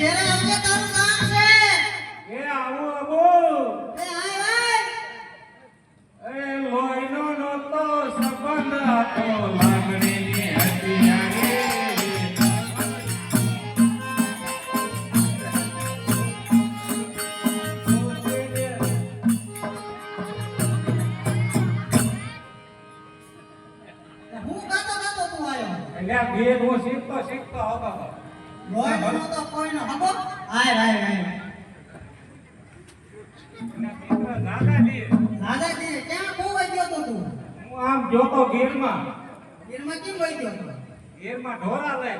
ઘેરે આવજે તારું કામ છે એ આવું અબો એ આય આય એ લોહીનો નહોતો સંબંધ હતો લાગણીની હતી યારે. હું ગાતો ગાતો તું આયો એટલે આ ભેદ હું શીખતો શીખતો હતો. લોહીનો તો કોઈનો હગો આય હાય આય દાદાજી. દાદાજી ક્યાં બહુ ગયો તો તું? હું આમ જોતો ગીરમાં. ગીરમાં કેમ વઈ ગયો તો ગીરમાં ઢોરા લઈ.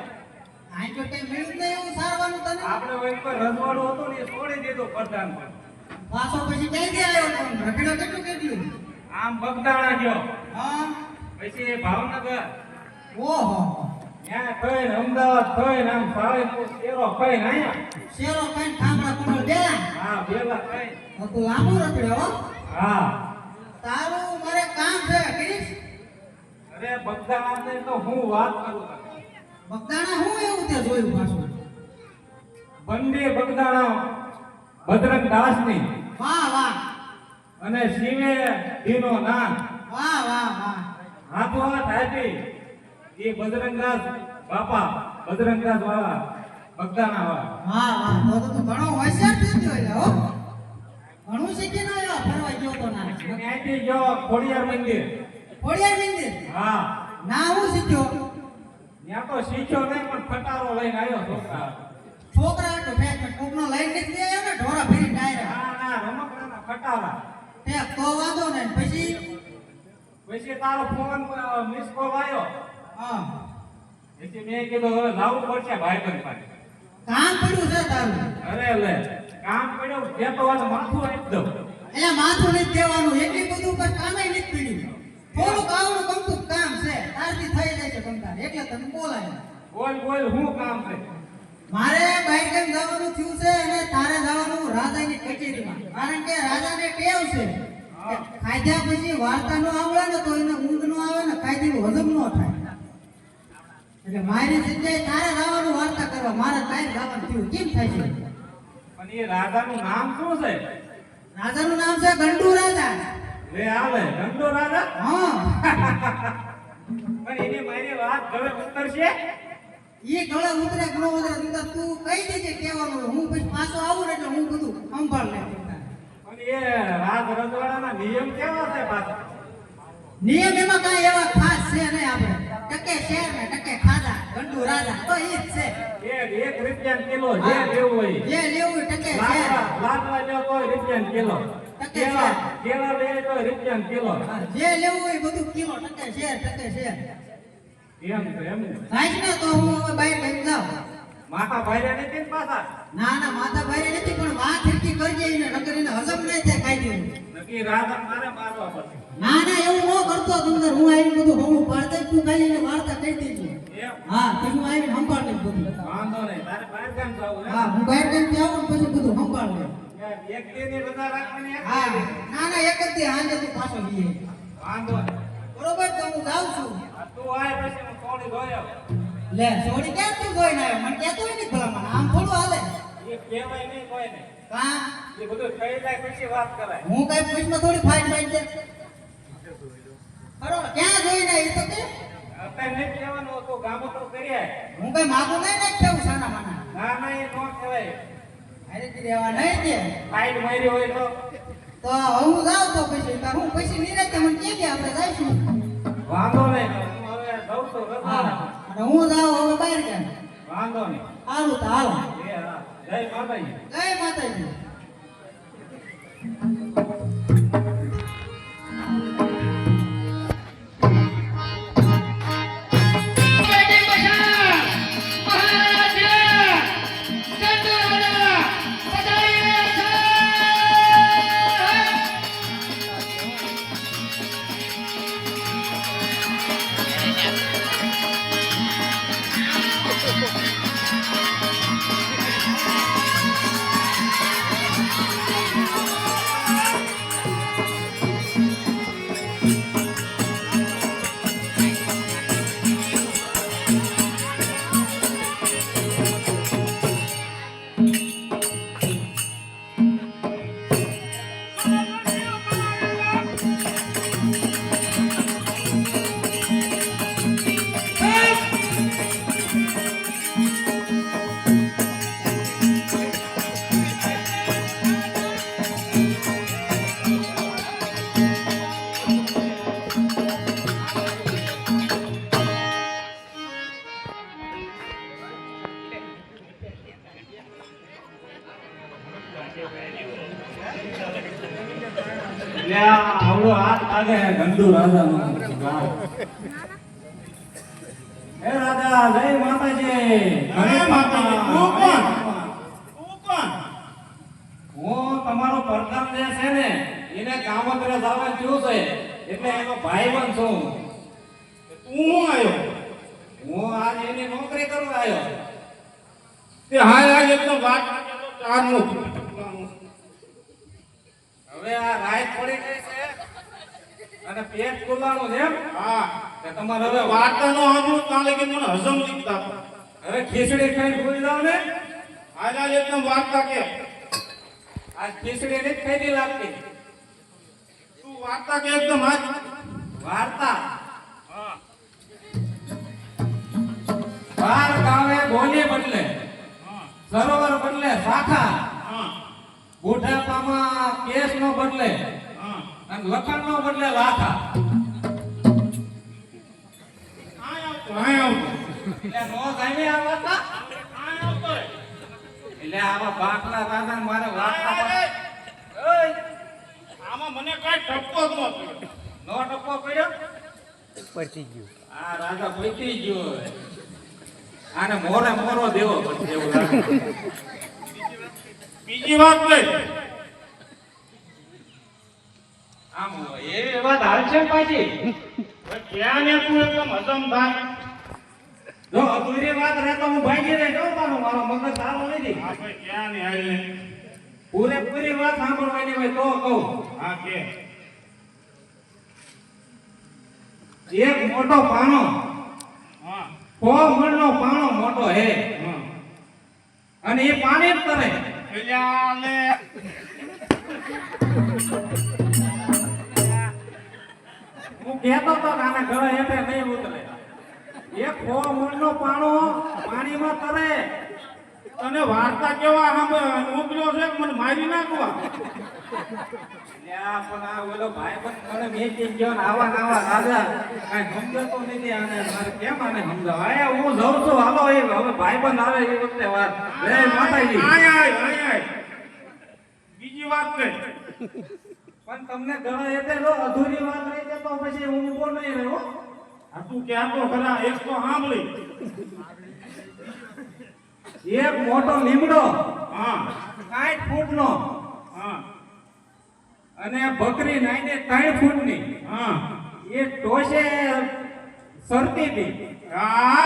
તો કઈ મળ્યું નહીં સારવાનું તને? આપણે વળી કોઈ રજવાડું હતું ને છોડી દીધું પ્રધાન પાછો પછી કઈ દે આવ્યો તો? રખડ્યો કેટલું કેટલું? આમ બગદાણા ગયો. હા. પછી ભાવનગર. ઓહો. ત્યાં થઈને અમદાવાદ થઈને નામ સાળીપુર શેરો કઈ શેરો કઈ ઠામડા કુંડળ બે હા વેલા થઈને તો લાંબુ રખડ્યો હો. હા. તારું મારે કામ છે કરીશ અરે બગદાણા તો હું વાત કરું બગદાણા હું એવું તે જોયું પાછું? બંને બગદાણા ભદ્રક દાસની. વાહ વાહ. અને શિવે દીનો નામ વાહ વાહ વાહ. હાથો હાથ આપી. એ બજરંગદાસ બાપા બજરંગદાસ વાળા બગદાણા વાળા હા હા તો તો ઘણો હોશિયાર થઈ ગયો હો. ઘણું શીખીને આવ્યો? ફરવા ગયો તો ના. ત્યાંથી ગયો ખોડિયાર મંદિર. ખોડિયાર મંદિર? હા. ના હું શીખ્યો? ત્યાં તો શીખ્યો નહીં પણ ફટારો લઈને આવ્યો છોકરા છોકરા તો ફેક કોકનો લઈને નીકળી આવ્યો ને ઢોરા ફેરી ડાયરેક્ટ ના ના રમકડાના ફટારા. તે તો વાંધો ને પછી? પછી તારો ફોન મિસ કોલ આવ્યો. હા. પછી મેં કીધું હવે લાવવું પડશે ભાઈ બંધ પાસે. કામ પડ્યું છે તારું. અરે લે કામ પડ્યું હોય તો માથું આપી દઉં. અહીંયા માથું નથી દેવાનું એટલી બધું પર કામે નથી પીડ્યું. થોડું આવડું ગમતું કામ છે તારથી થઈ જાય છે કંટાળ એટલે તને બોલાય. બોલ બોલ હું કામ છે? મારે બાઈક લઈને જવાનું થયું છે અને તારે જવાનું રાજાની કચેરીમાં. કારણ કે રાજાને ટેવ છે ખાધ્યા પછી વાર્તા નો આવડે ને તો એને ઊંઘ નો આવે ને કાયદી હજમ નો થાય. એટલે મારી જગ્યાએ તારે રાવાનું વાર્તા કરવા મારે તારે જવાનું થયું. કેમ થાય છે? પણ એ રાજાનું નામ શું છે? રાજાનું નામ છે ગંડુ રાજા. લે આવે. ધંધો રાજા? હા. પણ એને મારી વાત ઘરે ઉતરશે? એ ગળે ઉતરે ન ઉતરે તું તું કહી દેજે કહેવાનું હું પછી પાછો આવું ને એટલે હું બધું સંભાળ લે. પણ એ રાજ રજવાડાના નિયમ કેવા છે પાછા? નિયમ એમાં કાંઈ એવા ખાસ છે નહીં આપણે. ટકે શેર ને ટકે ખાધા ગંડુ રાજા તો ઈ જ છે. એક એક રૂપિયા કિલો જે લેવું હોય. જે લેવું ટકે શેર લાકડા લેવો તોય રૂપિયા કિલો. ટકે કેળા કેળા લે તોય રૂપિયા કિલો. જે લેવું હોય બધું કિલો ટકે શેર ટકે એમ છે એમ ને. થાય ને તો હું હવે બાઈક લઈને જાઉં. માથા ભાઈ નથી પાછા? ના ના માતા ભાઈ નથી પણ વાત હિરકી કરજે એને નકર એને હજમ નહીં થાય કાઈ દેવું નક્કી મારે મારવા પડશે. ના ના એવું ન કરતો તમને હું આવીને બધું હું પાડતે તું એને વાર્તા કહી દેજે. એમ? હા હું આવીને સંભાળ બધું. વાંધો નહીં તારે બહાર ગામ જવું હા હું બહાર આવું પછી બધું સંભાળ લઈશ. એક રજા રાખવાની હા? ના ના એક જ દી હાંજે તું પાછો લઈએ વાંધો. બરોબર તો હું જાઉં છું. તું આય પછી હું થોડી જોયો લે છોડી ક્યાં તું કોઈ ના મને કહેતો નહીં ભલા મને આમ થોડું હાલે. એ કહેવાય નહીં કોઈને કા એ બધું થઈ જાય પછી વાત કરાય. હું કઈ પૂછમાં થોડી ફાઇટ ફાઇટ દે બરોબર. ક્યાં જોઈ ના એ તો? કે અત્યારે નહીં કહેવાનું તો ગામો તો કરીએ હું કઈ માગું નહીં ને કેવું સાના માના? ના ના એ નો કહેવાય. અરે તે રહેવા નહીં કે ફાઈટ મારી હોય તો. તો હું જાઉં તો પછી હું પછી નિરાતે મને કે કે આપણે જઈશું? વાંધો નહીં હું હવે જઉં તો રજા અને હું જાઉં હવે બહાર ગયા વાંધો નહીં. સારું તો હાલો. જય માતાજી. જય માતાજી. લાગે ગંડુ રાજાનો ગાળ. હે રાજા જય માતાજી જય માતાજી. તું કોણ? તું કોણ હું તમારો પરધામ જે છે ને એને કામોતરે જવાનું થયું છે એટલે એનો ભાઈબંધ છું તું હું આવ્યો હું આજ એની નોકરી કરવા આવ્યો તે હાય આજ એકદમ વાત ચારનો હવે આ રાત પડી ગઈ છે અને પેટ ખુલ્લાનું છે હા. કે તમારે હવે વાર્તાનો સાંભળું કાલે કે મને હજમ લીધા હવે ખીચડી ખાઈને ભૂલી જાવ ને. હાય એકદમ વાર્તા કે. આ ખીચડી ને ખાઈ લાગતી. તું વાર્તા કે એકદમ આજ વાર્તા? હા. બાર ગામે બોલી બદલે. સરોવર બદલે શાખા. હા. બુઢાપામાં કેસ નો બદલે. લખણ નો બદલે લાખા એટલે આવા બાકલા રાજા મારે આમાં મને કઈ ટપકો જ નો ટપ્પો પડ્યો પચી ગયો આ રાજા પચી ગયો આને મોરે મોરો દેવો પડશે બીજી વાત કઈ આમ એ વાત હાલ છે પાછી. ક્યાં ને તું એકદમ જો અધૂરી વાત રહે તો હું ભાગી રહી તારો મારો મગજ સારો નથી. હા ક્યાં ને હાલે પૂરેપૂરી વાત સાંભળવાની હોય તો કહું. હા કે. એક મોટો પાણો. હા. કો મણનો પાણો મોટો હે. અને એ પાણી જ કરે. પેલા લે. હું કહેતો તો કે આના ગળે હેઠે નહીં ઉતરે. એક સો મણનો પાણો પાણીમાં તરે. તને વાર્તા કેવા સાંભળ? મોકલ્યો છે મને મારી નાખવા? પણ આ ઓલો ભાઈબંધ મને મેચી ગયો આવા આવા રાજા. કાંઈ સમજતો નથી આને. મારે કેમ આને હું જઉં છું. હાલો એ હવે ભાઈબંધ આવે એ વખતે વાત. જય માતાજી. આય આય આય આય. બીજી વાત કઈ? પણ તમને ઘણો હેઠે અધૂરી વાત તો પછી હું બોલ નહીં રહ્યો. આ તું તો ખરા, એક તો સાંભળી એક મોટો લીમડો. હા. સાઠ ફૂટનો. હા. અને બકરી નાઈને ત્રણ ફૂટની. હા. એ ટોશે સરતી હતી. હા.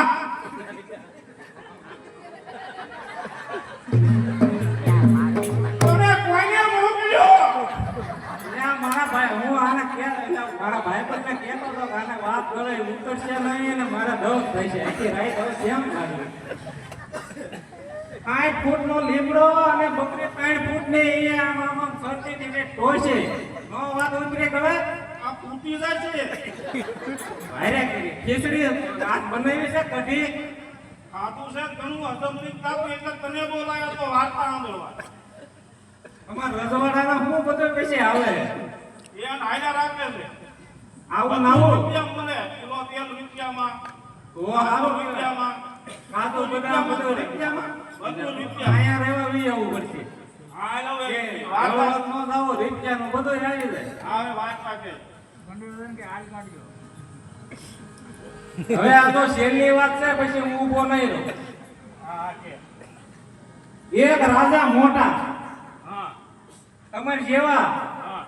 કરે નહીં અને મારા દસ છે આખી રાઈટ હવે કેમ લાગે ફૂટ ફૂટનો લીમડો અને બકરી ત્રણ ફૂટની એ આમ આમ આમ સરતી ને ટોશે નો વાત ઉતરે ખબર? આ તૂટી જશે ભાઈરે કરી. ખીચડી આજ બનાવી છે કઢી. ખાતું છે ઘણું હજમરી ખાધું એટલે તને બોલાયો તો વાર્તા સાંભળવા. અમાર રજવાડાના શું બધું પૈસે આવે એ હાયલા રાખે છે. આવું નાવું રૂપિયા મળે કિલો તેલ રૂપિયામાં ઓ હારું. રૂપિયામાં કાતો બધા બધો રૂપિયામાં. બધું રૂપિયા અહીંયા રહેવા વી આવવું પડશે. હા લો વાત નો જાઓ, રૂપિયાનો બધો આવી જાય આવે વાર્તા કે હવે આ તો છેલ્લી વાત છે પછી હું ઊભો નહીં રહું. હા કે. એક રાજા મોટા. હા. તમાર જેવા હા.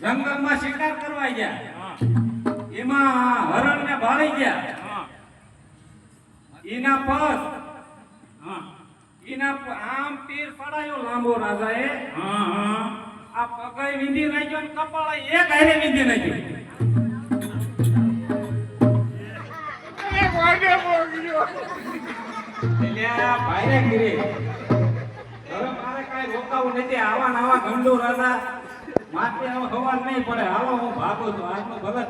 જંગલમાં શિકાર કરવા ગયા. એમાં હરણને ભાળી ગયા. એના પગ. એના આમ તીર પડાયો લાંબો રાજાએ. હા આ પગે વિંધી નાખ્યો ને કપાળ એક હારે વિંધી નાખ્યો. ભાઈ ગીરી. હવે મારે કઈ રોકાવું નથી. આવા નવા ગંડો રાજા હવે ખબર નહીં પડે. હાલો, હું ભાગું છું. આજનો ભલે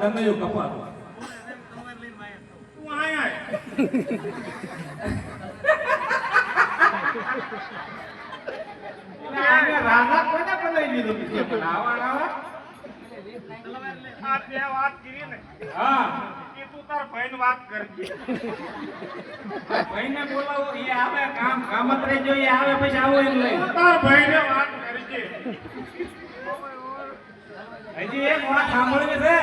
તું તે વાત કરી ને હા. તું ભાઈને વાત કરજે બોલાવો, એ આવે કામ રહી જો એ આવે, પછી આવો એમ લઈ તાર ભાઈને વાત કરજે. હજી એક વાત સાંભળવી છે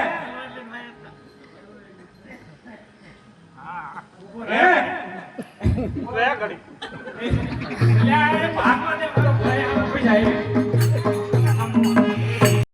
હે? ઘડી ભાગમાં જે